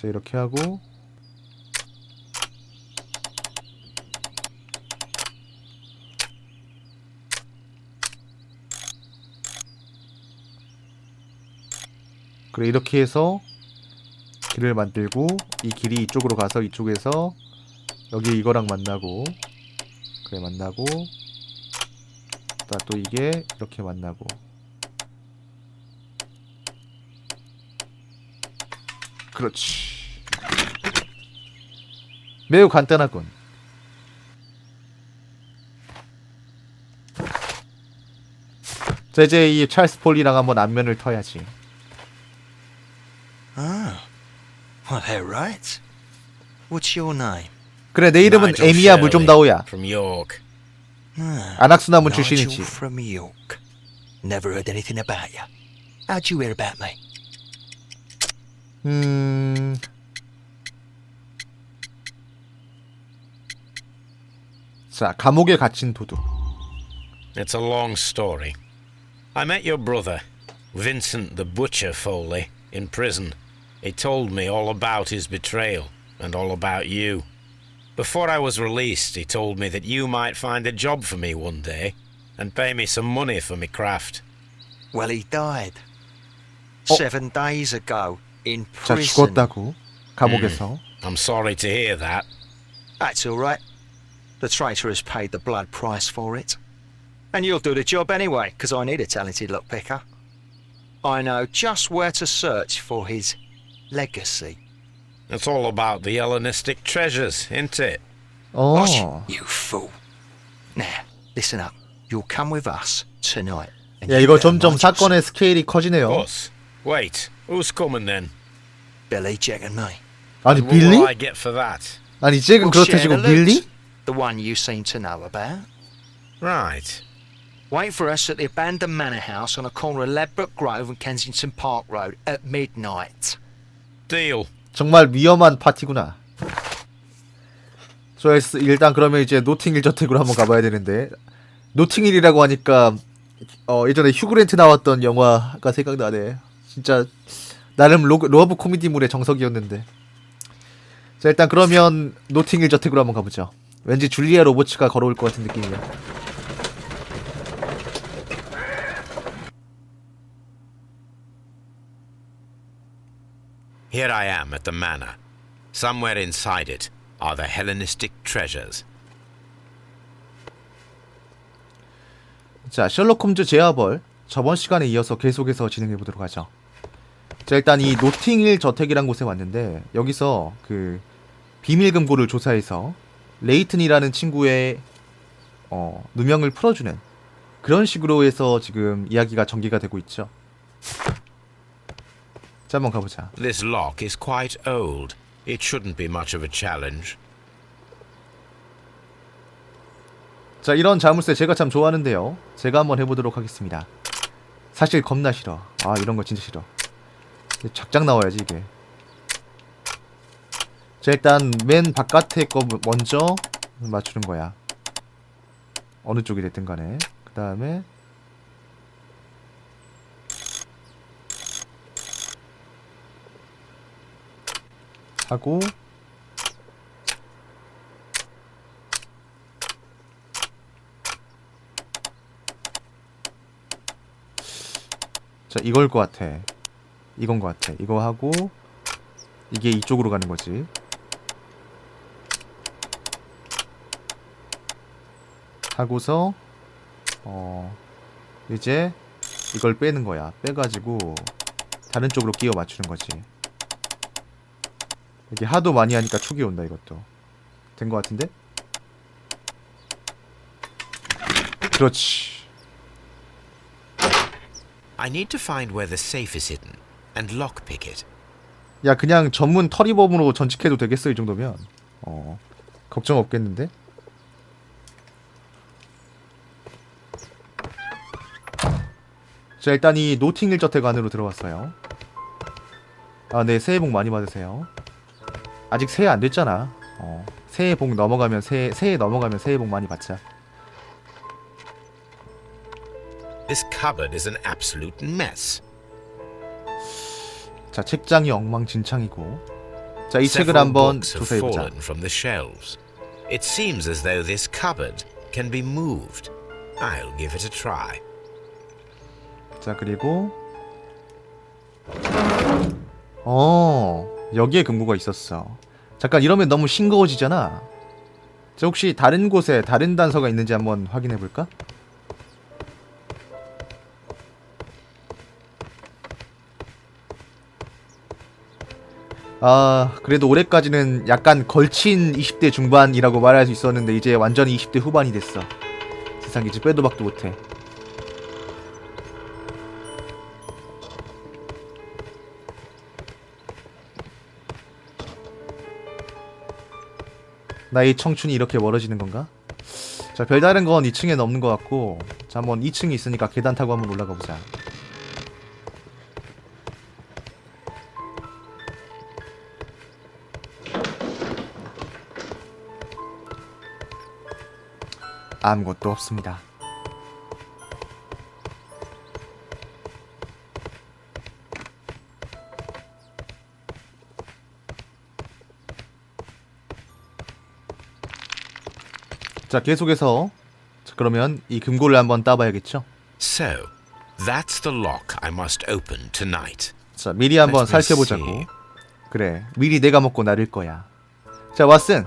자 이렇게 하고. 그래 이렇게 해서 길을 만들고 이 길이 이쪽으로 가서 이쪽에서 여기 이거랑 만나고 그래 만나고 또- 또 이게 이렇게 만나고. 그렇지 매우 간단하군 자 이제 이 찰스 폴리랑 한번 안면을 터야지 Ah. Well, they're right. What's your name? 그래 내 이름은 Nigel 에미야 물좀 Shirley 다오야 From York. Ah, 안악수나무 Nigel 출신이지 from York. Never heard anything about you. How'd you hear about me? 음... 자, 감옥에 갇힌 도둑. It's a long story. I met your brother, Vincent the Butcher Foley, in prison. He told me all about his betrayal and all about you. Before I was released, he told me that you might find a job for me one day and pay me some money for my craft. Well, he died. Oh. Seven days ago in 자, prison. 죽었다고. 감옥에서. I'm sorry to hear that. That's all right. The traitor has paid the blood price for it. And you'll do the job anyway, because I need a talented lockpicker. I know just where to search for his legacy. It's all about the Hellenistic treasures, isn't it? 어. Hush, you fool. Now, listen up. You'll come with us tonight. and 야, you 이거 better 점점 mind your 사건의 스케일이 커지네요. Us. Wait, who's coming then? Billy, Jack, and me. 아니, What will I 빌리? get for that? 아니, 잭은 We'll share 그렇다시고 the loot. 빌리? The one you seem to know about. Right. Wait for us at the abandoned manor house on the corner of Ladbroke Grove and Kensington Park Road at midnight. Deal. 정말 위험한 파티구나. 좋아했어. 일단 그러면 이제 노팅힐 저택으로 한번 가봐야 되는데 노팅힐이라고 하니까 어 예전에 휴그랜트 나왔던 영화가 생각나네. 진짜 나름 로, 러브 코미디물의 정석이었는데. 자 일단 그러면 노팅힐 저택으로 한번 가보죠. 왠지 줄리아 로버츠가 걸어올 것 같은 느낌이야. Here I am at the manor. Somewhere inside it are the Hellenistic treasures. 자, 셜록 홈즈 제아벌 저번 시간에 이어서 계속해서 진행해 보도록 하죠. 자, 일단 이 노팅힐 저택이란 곳에 왔는데 여기서 그 비밀 금고를 조사해서 레이튼이라는 친구의 어, 누명을 풀어주는 그런 식으로 해서 지금 이야기가 전개가 되고 있죠. 자, 한번 가보자. This lock is quite old. It shouldn't be much of a challenge. 자, 이런 자물쇠 제가 참 좋아하는데요. 제가 한번 해보도록 하겠습니다. 사실 겁나 싫어. 아, 이런 거 진짜 싫어. 작작 나와야지, 이게. 자, 일단 맨 바깥에 거 먼저 맞추는 거야. 어느 쪽이 됐든 간에. 그 다음에 하고 자 이걸 것 같아 이건 것 같아 이거 하고 이게 이쪽으로 가는 거지 하고서 어 이제 이걸 빼는 거야. 빼가지고 다른 쪽으로 끼워 맞추는 거지. 이게 하도 많이 하니까 촉이 온다 이것도. 된 것 같은데? 그렇지. I need to find where the safe is hidden and lockpick it. 야 그냥 전문 터리범으로 전직해도 되겠어 이 정도면? 어 걱정 없겠는데 자 일단 이 노팅힐 저택 안으로 들어왔어요 아 네 새해 복 많이 받으세요 아직 새해 안 됐잖아 어 새해 복 넘어가면 새해 새해 넘어가면 새해 복 많이 받자 This cupboard is an absolute mess. 자 책장이 엉망진창이고 자, 이 책을 Several 한번 books have 조사해 보자. fallen from the shelves. It seems as though this cupboard can be moved. I'll give it a try. 자, 그리고 어, 여기에 금고가 있었어. 잠깐 이러면 너무 싱거워지잖아. 자, 혹시 다른 곳에 다른 단서가 있는지 한번 확인해 볼까? 아, 그래도 올해까지는 약간 걸친 20대 중반이라고 말할 수 있었는데 이제 완전히 20대 후반이 됐어. 세상 이제 빼도 박도 못해. 나의 청춘이 이렇게 멀어지는 건가? 자, 별다른 건 2층에는 없는 것 같고 자, 한번 2층이 있으니까 계단 타고 한번 올라가 보자. 아무것도 없습니다. 자, 계속해서 자, 그러면 이 금고를 한번 따봐야겠죠? So, that's the lock I must open tonight. 자, 미리 한번 Let me 살펴보자고. see. 그래, 미리 내가 먹고 나를 거야. 자, 왓슨,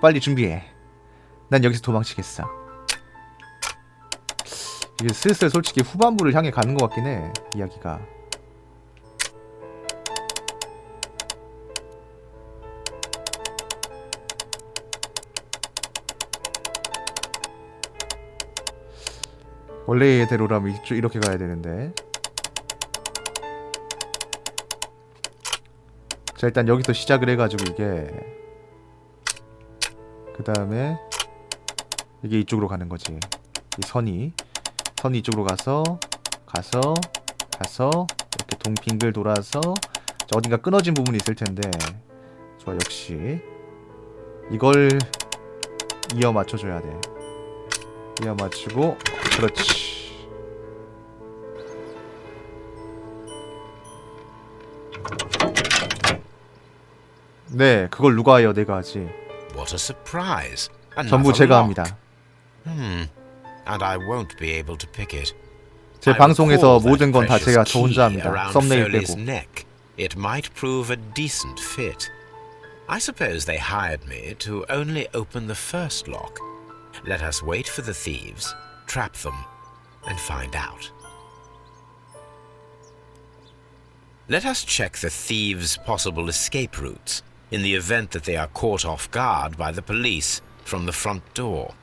빨리 준비해. 난 여기서 도망치겠어. 이게 슬슬 솔직히 후반부를 향해 가는 것 같긴 해, 이야기가. 원래대로라면 이쪽 이렇게 가야 되는데. 자 일단 여기서 시작을 해가지고 이게. 그 다음에 이게 이쪽으로 가는 거지. 이 선이. 선이 이쪽으로 가서 가서 가서 이렇게 동 빙글 돌아서 자, 어딘가 끊어진 부분이 있을 텐데. 좋아 역시. 이걸 이어 맞춰줘야 돼 이어 맞추고 그렇지 네 그걸 누가 해요 내가 하지 What a surprise! 전부 Another 제가 lock. 합니다 Hmm. And I won't be able to pick it. 제 방송에서 모든 건 다 제가 저 혼자 합니다. 썸네일 빼고. neck. It might prove a decent fit. I suppose they hired me to only open the first lock. Let us wait for the thieves, trap them, and find out. Let us check the thieves' possible escape routes in the event that they are caught off guard by the police from the front door.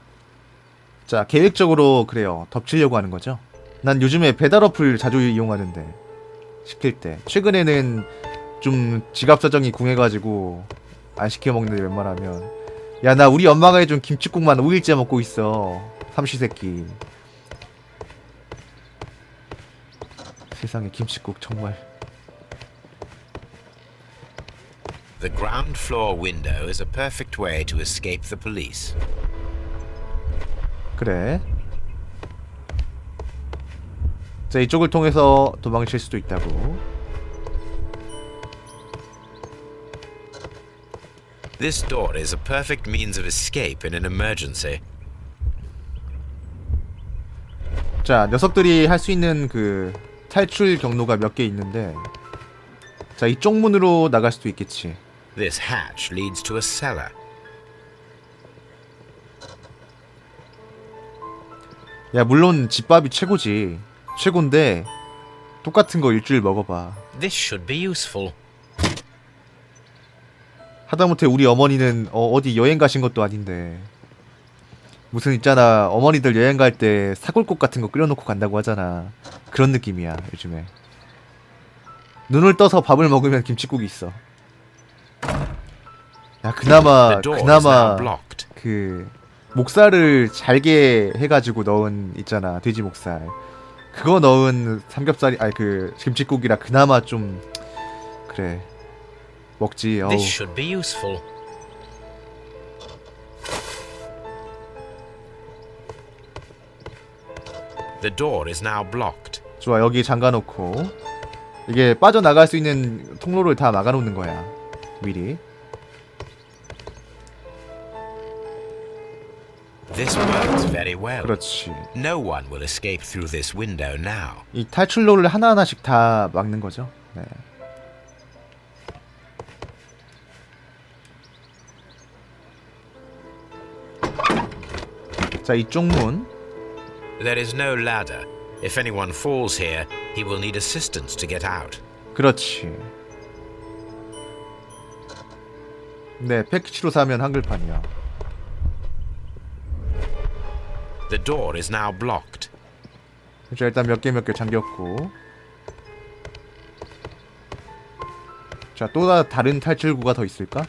자 계획적으로 그래요 덮치려고 하는 거죠 난 요즘에 배달 어플 자주 이용하는데 시킬 때 최근에는 좀 지갑 사정이 궁해가지고 안 시켜 먹는데 웬만하면 야 나 우리 엄마가 해준 김치국만 5일째 먹고 있어 삼시세끼 세상에 김치국 정말 The ground floor window is a perfect way to escape the police. 그래 자 이쪽을 통해서 도망칠 수도 있다고 This door is a perfect means of escape in an emergency. 자, 녀석들이 할 수 있는 그 탈출 경로가 몇 개 있는데 자, 이쪽 문으로 나갈 수도 있겠지. This hatch leads to a cellar. 야, 물론 집밥이 최고지. 최고인데 똑같은 거 일주일 먹어봐. This should be useful. 하다못해 우리 어머니는 어, 어디 여행 가신 것도 아닌데 무슨 있잖아 어머니들 여행 갈 때 사골국 같은 거 끓여놓고 간다고 하잖아. 그런 느낌이야 요즘에. 눈을 떠서 밥을 먹으면 김치국이 있어. 야 그나마 그나마. 그 목살을 잘게 해가지고 넣은 있잖아 돼지 목살 그거 넣은 삼겹살이 아니 그 김치국이라 그나마 좀 그래 먹지. 어우. This should be useful. The door is now blocked. 좋아 여기 잠가 놓고 이게 빠져 나갈 수 있는 통로를 다 막아 놓는 거야 미리. This works very well. 그렇지. No one will escape through this window now. 이 탈출로를 하나 하나씩 다 막는 거죠. 네. 자, 이쪽 문. There is no ladder. If anyone falls here, he will need assistance to get out. 그렇지. 네, 패키지로 사면 한글판이야. The door is now blocked. 자, 일단 몇 개 몇 개 잠겼고. 자, 또 다- 다른 탈출구가 더 있을까?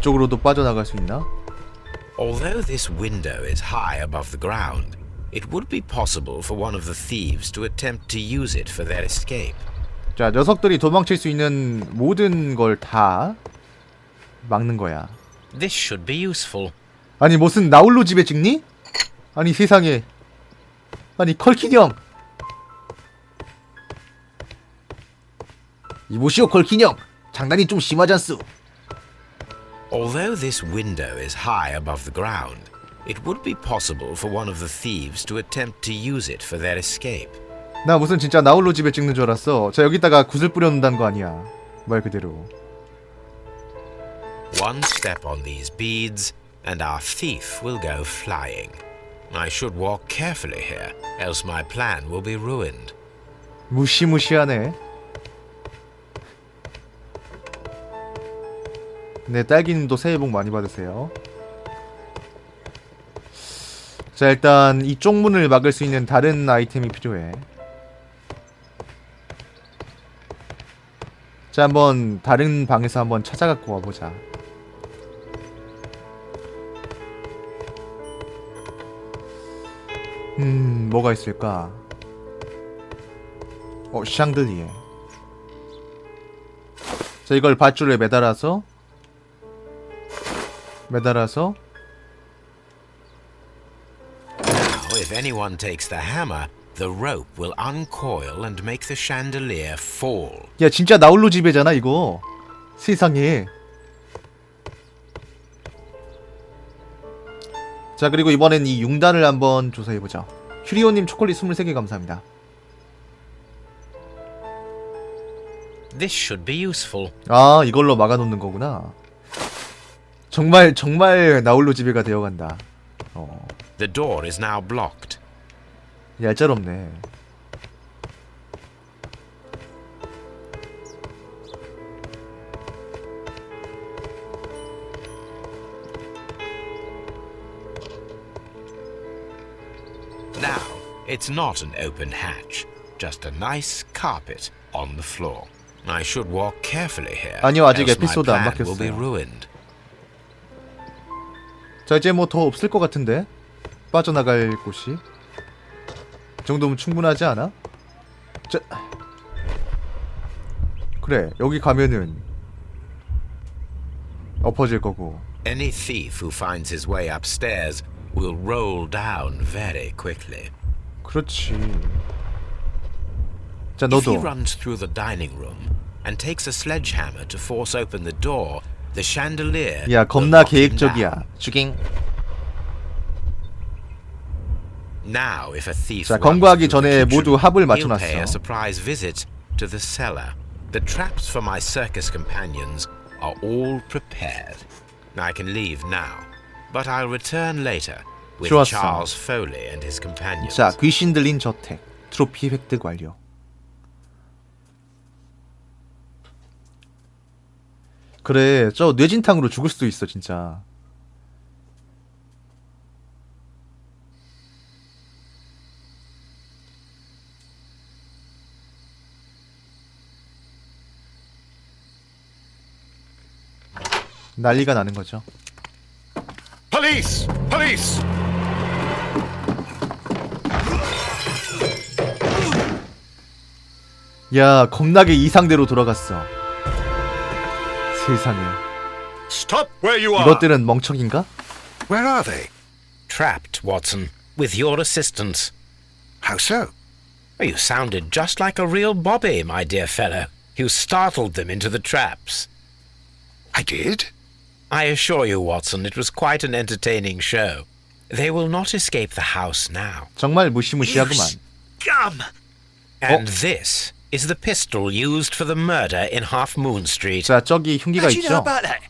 이쪽으로도 빠져나갈 수 있나? Although this window is high above the ground, it would be possible for one of the thieves to attempt to use it for their escape. 자, 녀석들이 도망칠 수 있는 모든 걸 다 막는 거야. This should be useful. 아니 무슨 나홀로 집에 찍니? 아니 세상에. 아니 컬킨 형. 이보시오 컬킨 형. 장난이 좀 심하잖소. Although this window is high above the ground, it would be possible for one of the thieves to attempt to use it for their escape. 나 무슨 진짜 나홀로 집에 찍는 줄 알았어. 자 여기다가 구슬 뿌려놓는다는 거 아니야. 말 그대로. One step on these beads, and our thief will go flying. I should walk carefully here, else my plan will be ruined. 무시무시하네. 네, 딸기님도 새해 복 많이 받으세요. 자, 일단 이쪽 문을 막을 수 있는 다른 아이템이 필요해. 자, 한번 다른 방에서 한번 찾아갖고 와보자. 음, 뭐가 있을까? 어, 샹들리에. 자, 이걸 밧줄에 매달아서 매달아서 if anyone takes the hammer, the rope will uncoil and make the chandelier fall. 야, 진짜 나홀로 집에잖아, 이거. 세상에. 자, 그리고 이번엔 이 융단을 한번 조사해 보자. 휴리오님 초콜릿 23개 감사합니다. This should be useful. 아, 이걸로 막아놓는 거구나. 정말 정말 나홀로 집에가 되어간다. 어, The door is now blocked. 얄짤없네. Now, it's not an open hatch, just a nice carpet on the floor. I should walk carefully here. 아니요, 아직 else my 에피소드 안 plan will be 바뀌었어요. ruined. 자 이제 뭐 더 없을 것 같은데 빠져나갈 곳이 이 정도면 충분하지 않아? 자 그래 여기 가면은 엎어질 거고 Any thief who finds his way upstairs will roll down very quickly. 그렇지 자 If he 너도 runs through the dining room and takes a sledgehammer to force open the door, the chandelier 야 will 겁나 knock him down. 계획적이야 죽잉 Now, if a thief 자, runs 검거하기 through 전에 the kitchen, 모두 합을 he'll pay 맞춰놨어. a surprise visit to the cellar. The traps for my circus companions are all prepared. I can leave now, but I'll return later with 좋았어. Charles Foley and his companions. 자 귀신 들린 저택 트로피 획득 완료 그래 저 뇌진탕으로 죽을 수도 있어 진짜 난리가 나는 거죠 Police! Police! 야 겁나게 이상대로 돌아갔어 세상에 Stop where you are! 이것들은 멍청인가? Where are they? Trapped, Watson, with your assistance. How so? You sounded just like a real Bobby, my dear fellow. You startled them into the traps. I did? I assure you, Watson, it was quite an entertaining show. They will not escape the house now. 정말 무시무시하구만. Gum! And this is the pistol used for the murder in Half Moon Street. 자, 저기 흉기가 How do you know 있죠? about that?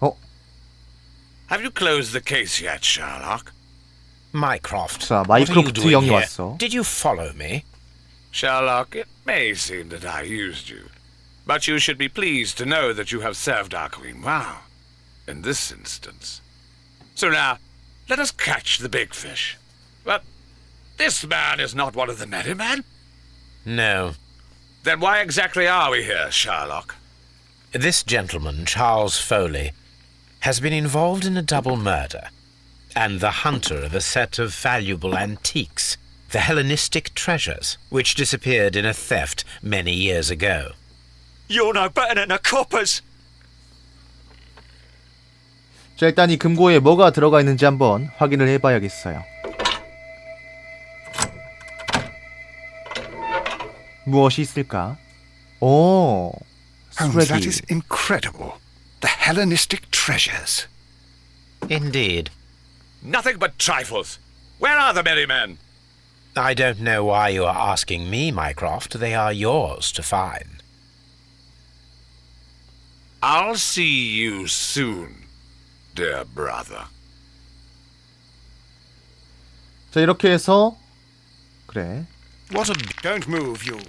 어, Have you closed the case yet, Sherlock? Mycroft. 자, what are you 마이크로프트 doing 형이 here? 왔어. Did you follow me? Sherlock, it may seem that I used you, but you should be pleased to know that you have served our queen well, in this instance. So now, let us catch the big fish. But this man is not one of the merry men. No. Then why exactly are we here, Sherlock? This gentleman, Charles Foley, has been involved in a double murder and the hunter of a set of valuable antiques, the Hellenistic treasures, which disappeared in a theft many years ago. You're no better than the coppers! 자, 일단 이 금고에 뭐가 들어가 있는지 한번 확인을 해봐야겠어요. 무엇이 있을까? 오, Holmes, that 쓰레기. is incredible. The Hellenistic treasures. Indeed. Nothing but trifles. Where are the merry men? I don't know why you are asking me, Mycroft. They are yours to find. I'll see you soon, dear brother. 자, 이렇게 해서 그래. What a Don't move, you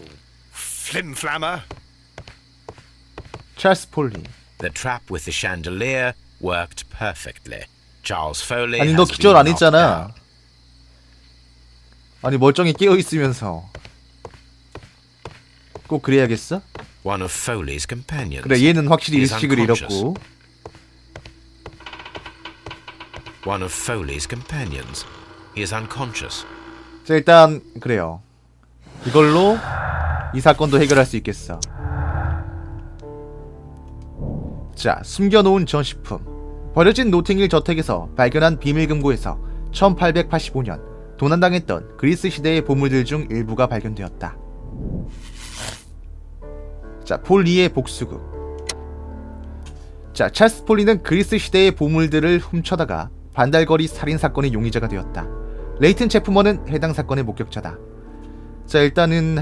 flimflammer. 찰스 폴리. The trap with the chandelier worked perfectly. Charles Foley 아니 has 너 기절 been 안 knocked 했잖아. out. 아니 멀쩡히 깨어 있으면서 꼭 그래야겠어? One of Foley's companions. 그래 얘는 확실히 He's 일식을 unconscious. 잃었고 One of Foley's companions. He is unconscious. 자 일단 그래요. 이걸로 이 사건도 해결할 수 있겠어. 자 숨겨놓은 전시품 버려진 노팅힐 저택에서 발견한 비밀 금고에서 1885년 도난당했던 그리스 시대의 보물들 중 일부가 발견되었다. 자, 폴리의 복수극. 자, 찰스 폴리는 그리스 시대의 보물들을 훔쳐다가 반달거리 살인 사건의 용의자가 되었다. 레이튼 체프먼은 해당 사건의 목격자다. 자, 일단은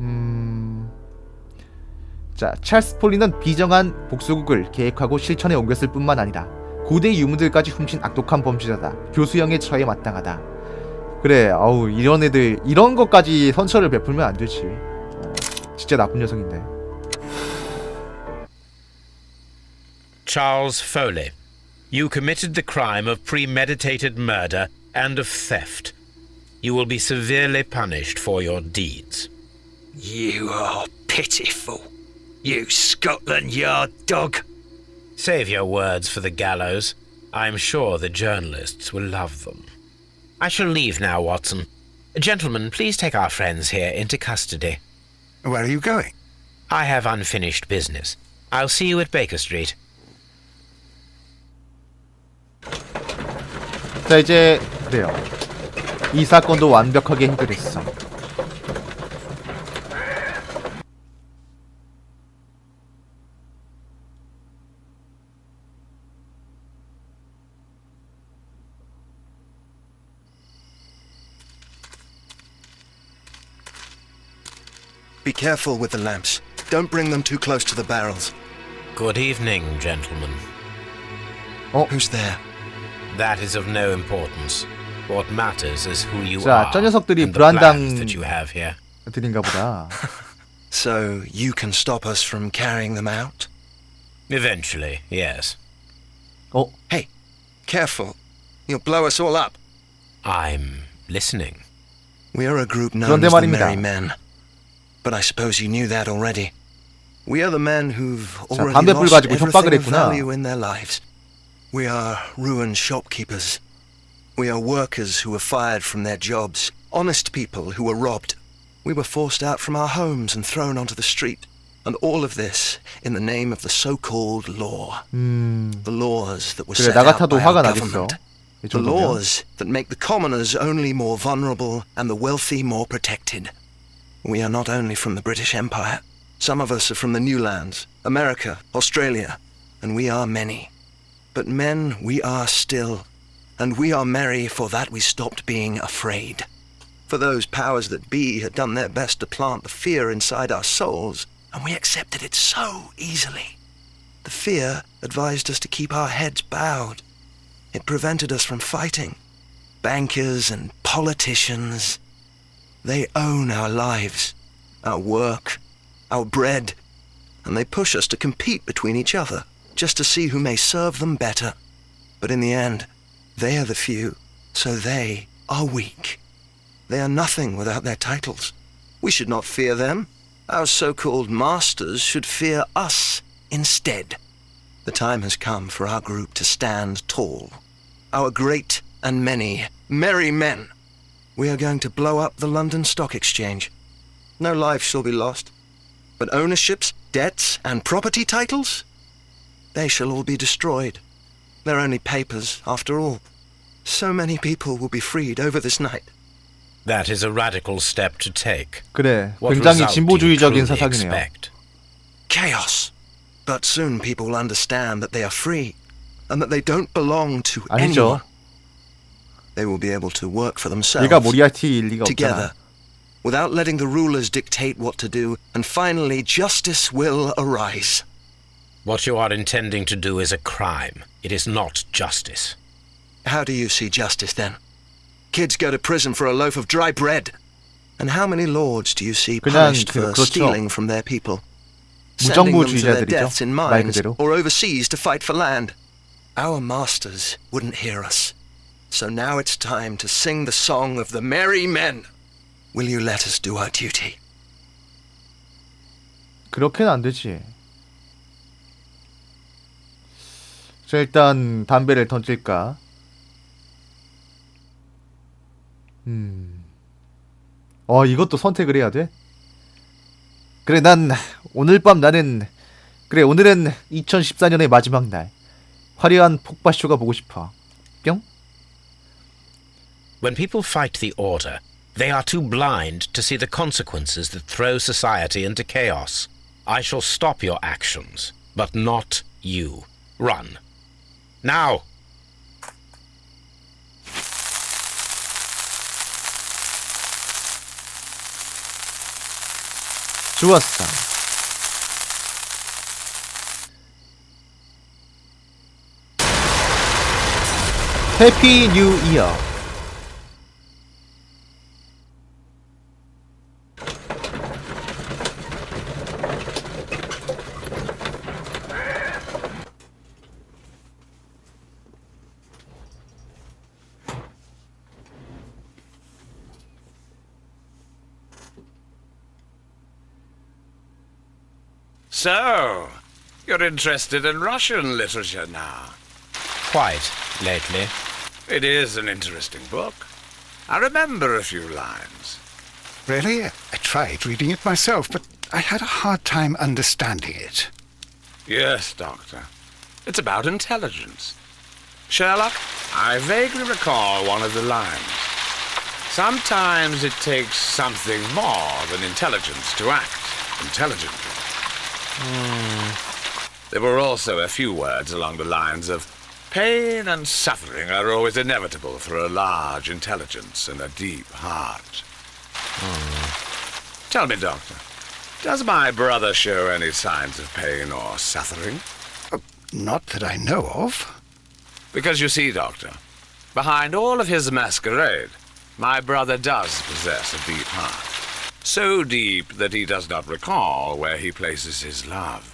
음... 자, 찰스 폴리는 비정한 복수극을 계획하고 실천에 옮겼을 뿐만 아니라 고대 유물들까지 훔친 악독한 범죄자다. 교수형의 처에 마땅하다. 그래, 아우 이런 애들 이런 것까지 선처를 베풀면 안 되지. 어, 진짜 나쁜 녀석인데. Charles Foley, you committed the crime of premeditated murder and of theft. You will be severely punished for your deeds. You are pitiful. You Scotland Yard dog. Save your words for the gallows. I'm sure the journalists will love them. I shall leave now, Watson. Gentlemen, please take our friends here into custody. Where are you going? I have unfinished business. I'll see you at Baker Street. So it. Deal. 이 사건도 완벽하게 해결했어. Be careful with the lamps. Don't bring them too close to the barrels. Good evening, gentlemen. Who's there? That is of no importance. What matters is who you 자, are 저 녀석들이 and the 불안당- plans that you have here. 드린가 보다. So you can stop us from carrying them out? Eventually, yes. 어, Hey, careful. You'll blow us all up. I'm listening. We are a group known 그런데 as the 말입니다. Merry Men. But I suppose you knew that already. We are the men who've already 담배불 lost 가지고 everything 협박을 of 했구나. value in their lives. We are ruined shopkeepers. We are workers who were fired from their jobs. Honest people who were robbed. We were forced out from our homes and thrown onto the street. And all of this in the name of the so-called law. 음, The laws that were 그래 set 나 out 같아도 by 화가 our 나겠어. government. 이 The 정도면. laws that make the commoners only more vulnerable and the wealthy more protected. We are not only from the British Empire, Some of us are from the new lands, America, Australia, and we are many. But men we are still, and we are merry for that we stopped being afraid. For those powers that be had done their best to plant the fear inside our souls, and we accepted it so easily. The fear advised us to keep our heads bowed. It prevented us from fighting. Bankers and politicians, they own our lives, our work, our bread, and they push us to compete between each other just to see who may serve them better. But in the end, they are the few, so they are weak. They are nothing without their titles. We should not fear them. Our so called masters should fear us instead. The time has come for our group to stand tall. Our great and many, merry men. We are going to blow up the London Stock Exchange. No life shall be lost. But ownerships, debts, and property titles? They shall all be destroyed. They're only papers, after all. So many people will be freed over this night. That is a radical step to take. 그래, What 굉장히 result do you 진보주의적인 truly 사상이네요. expect? Chaos. But soon people will understand that they are free and that they don't belong to 아니죠. anyone. They will be able to work for themselves. 얘가 모리아티일 리가 together, 없잖아. without letting the rulers dictate what to do, and finally justice will arise. What you are intending to do is a crime. It is not justice. How do you see justice then? Kids go to prison for a loaf of dry bread. And how many lords do you see 그냥 punished 그- for 그렇죠. stealing from their people? Sending them to their 무정부주의자들이죠. deaths in 말 mines 그대로. or overseas to fight for land. Our masters wouldn't hear us. So now it's time to sing the song of the merry men. Will you let us do our duty? 그렇게는 안 되지. 자, 일단 담배를 던질까? 음. 어, 이것도 선택을 해야 돼? 그래, 난 오늘 밤 나는 그래, 오늘은 2014년의 마지막 날. 화려한 폭발쇼가 보고 싶어. 뿅? When people fight the order, they are too blind to see the consequences that throw society into chaos. I shall stop your actions, but not you. Run. Now! 좋았어. 해피 뉴 이어. Interested in Russian literature now. Quite lately. It is an interesting book. I remember a few lines. Really? I tried reading it myself, but I had a hard time understanding it. Yes, Doctor. It's about intelligence. Sherlock, I vaguely recall one of the lines. Sometimes it takes something more than intelligence to act intelligently. Hmm. There were also a few words along the lines of pain and suffering are always inevitable for a large intelligence and a deep heart. Hmm. Tell me, Doctor, does my brother show any signs of pain or suffering? Uh, not that I know of. Because you see, Doctor, behind all of his masquerade, my brother does possess a deep heart. So deep that he does not recall where he places his love.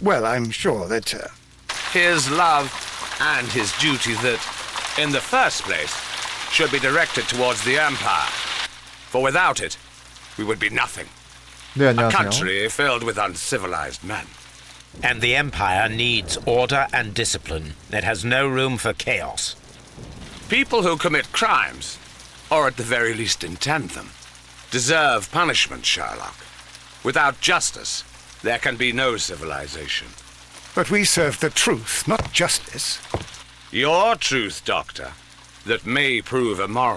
Well, I'm sure that. Uh... His love and his duty that, in the first place, should be directed towards the Empire. For without it, we would be nothing—a country filled with uncivilized men. And the Empire needs order and discipline. It has no room for chaos. People who commit crimes, or at the very least intend them, deserve punishment, Sherlock. Without justice, there can be no civilization. but we serve the truth, not justice. Your truth, Doctor, that may prove immoral.